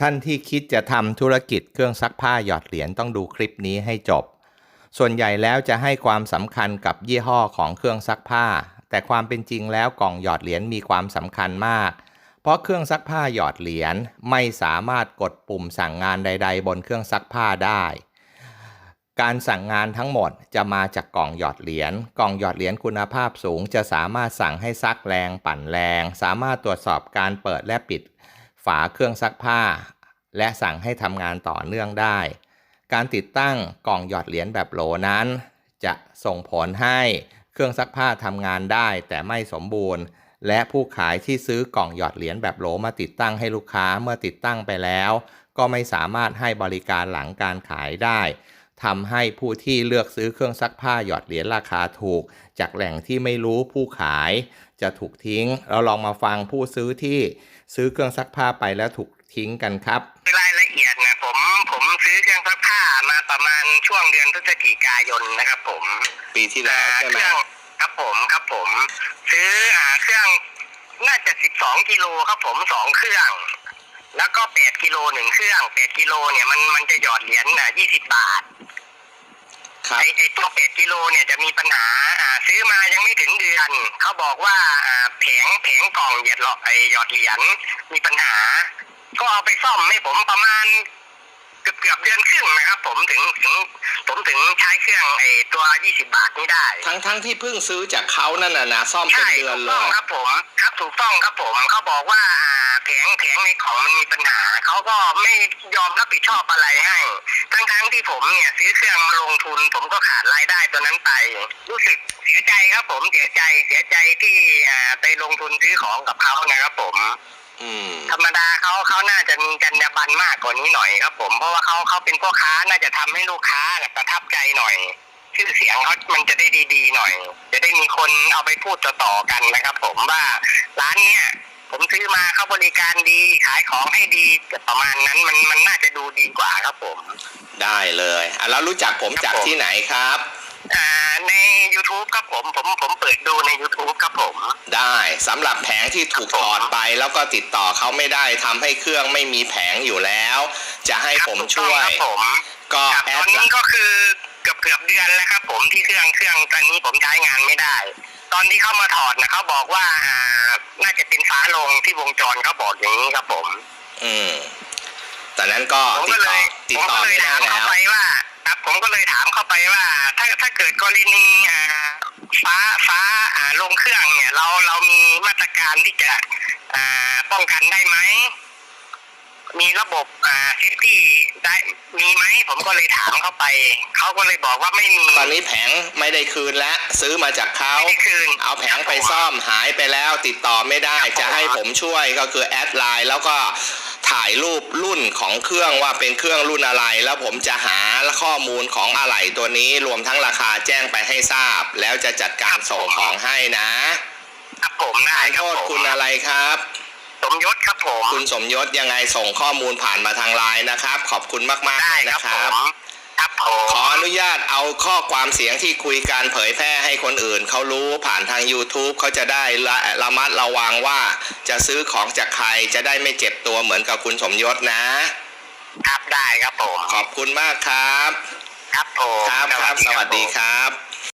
ท่านที่คิดจะทำธุรกิจเครื่องซักผ้าหยอดเหรียญต้องดูคลิปนี้ให้จบ ส่วนใหญ่แล้วจะให้ความสำคัญกับยี่ห้อของเครื่องซักผ้า แต่ความเป็นจริงแล้วกล่องหยอดเหรียญมีความสำคัญมาก เพราะเครื่องซักผ้าหยอดเหรียญไม่สามารถกดปุ่มสั่งงานใด ๆ บนเครื่องซักผ้าได้ การสั่งงานทั้งหมดจะมาจากกล่องหยอดเหรียญ กล่องหยอดเหรียญคุณภาพสูง จะสามารถสั่งให้ซักแรง ปั่นแรง สามารถตรวจสอบการเปิดและปิด ฝาเครื่องซักผ้า และสั่งให้ทำงานต่อเนื่องได้ การติดตั้งกล่องหยอดเหรียญแบบโหลนั้น จะส่งผลให้เครื่องซักผ้าทำงานได้แต่ไม่สมบูรณ์ และผู้ขายที่ซื้อกล่องหยอดเหรียญแบบโหลมาติดตั้งให้ลูกค้าเมื่อติดตั้งไปแล้ว ก็ไม่สามารถให้บริการหลังการขายได้ ทำให้ผู้ที่เลือกซื้อเครื่องซักผ้าหยอดเหรียญราคาถูก จากแหล่งที่ไม่รู้ผู้ขายจะถูกทิ้ง เราลองมาฟังผู้ซื้อที่ซื้อเครื่องซักผ้าไปแล้วถูกทิ้งกันครับ รายละเอียดนะผมผมซื้อเครื่องซักผ้ามาประมาณช่วงเดือนพฤศจิกายนนะครับ ผมปีที่แล้วใช่ไหมเครื่องครับผมครับผม ซื้ออ่าเครื่องน่าจะสิบสองกิโลครับผมสองเครื่องแล้วก็แปดกิโลหนึ่งเครื่องแปดกิโลเนี่ยมันมันจะหยอดเหรียญอะยี่สิบบาทครับ ไอไอตัวแปดกิโลเนี่ยจะมีปัญหาอ่าซื้อมายังไม่ถึงเดือน เขาบอกว่าอ่าแผงแผงกล่องเหยียดหลอไอหยอดเหรียญมีปัญหา ก็เอาไปซ่อมให้ผมประมาณเกือบเกือบเดือนครึ่งนะครับ ผมถึงถึงผมถึงใช้เครื่องไอตัวยี่สิบาทนี้ได้ทั้งทั้งที่เพิ่งซื้อจากเขานั่นน่ะนะซ่อมเป็นใช่เดือนถูกเลต้องย ครับผม ครับถูกต้องครับผมเขาบอกว่าอ่า แผงแผงในของมันมีปัญหาเขาก็ไม่ยอมรับผิดชอบอะไรให้ ทั้งทั้งๆที่ผมเนี่ยซื้อเครื่องมาลงทุน ผมก็ขาดรายได้ตัวนั้นไป รู้สึกเสียใจครับผมเสียใจเสียใจที่อ่าไปลงทุนซื้อของกับเขานะครับผมอืมธรรมดาเขาเขาน่าจะมีจรรยาบรรณมากกว่านี้หน่อยครับ ผมเพราะว่าเขาเขาเป็นพ่อค้าน่าจะทำให้ลูกค้าเนี่ยประทับใจหน่อยชื่อเสียงเขามันจะได้ดีๆหน่อย จะได้มีคนเอาไปพูดต่อๆกันนะครับ ผมว่าร้านเนี้ย ผมซื้อมาเขาบริการดีขายของให้ดีประมาณนั้นมันมันน่าจะดูดีกว่าครับผม ได้เลยอะแล้วรู้จักผมครับจากผมที่ไหนครับ อ่าใน YouTube ครับผมผมผมเปิดดูใน YouTube ครับผม ได้สำหรับแผงที่ถูกครับผมถอดไปแล้วก็ติดต่อเขาไม่ได้ทำให้เครื่องไม่มีแผงอยู่แล้ว จะให้ครับผมถูกต้องช่วย ครับผมก็ครับแอตอดนนี้ก็คือเกือบเกือบเดือนแล้วครับผมที่เครื่องเครื่องตอนนี้ผมใช้งานไม่ได้ ตอนที่เข้ามาถอดนะเขาบอกว่าอ่า น่าจะเป็นฟ้าลงที่วงจรเขาบอกอย่างนี้ครับผมอืมแต่นั้นก็ผมติก็ดเลต่อยติดผมต่อก็เลยไม่ได้ถามแล้เข้าวไปว่าครับ ผมก็เลยถามเข้าไปว่า ถ้าถ้าเกิดกรณีอ่าฟ้าฟ้าอ่าลงเครื่องเนี่ย เราเรามีมาตรการที่จะอ่าป้องกันได้ไหม มีระบบอ่าเซฟตี้ได้มีไหมผมก็เลยถามเข้าไป เขาก็เลยบอกว่าไม่มีตอนนี้แผงไม่ได้คืนแล้วซื้อมาจากเขาไม่ได้คืน เอาแผงไปซ่อมหายไปแล้วติดต่อไม่ได้ครับผมจะให้ผมช่วยก็คือแอดไลน์แล้วก็ถ่ายรูปรุ่นของเครื่องว่าเป็นเครื่องรุ่นอะไร แล้วผมจะหาข้อมูลของอะไหล่ตัวนี้รวมทั้งราคาแจ้งไปให้ทราบ แล้วจะจัดการส่งของให้นะครับผมได้ทานครัโทบษผม คุณอะไรครับ สมยศครับผมคุณสมยศยังไงส่งข้อมูลผ่านมาทางไลน์นะครับ ขอบคุณมากๆได้เลยครันะบคผรับมครับผมขออนุญาตเอาข้อความเสียงที่คุยกันเผยแพร่ให้คนอื่นเขารู้ผ่านทาง YouTube เขาจะได้ระระมัดระวังว่าจะซื้อของจากใครจะได้ไม่เจ็บตัวเหมือนกับคุณสมยศนะ ครับได้ครับผมขอบคุณมากครับ ครับผมครับครับ สวัสดีผมครับ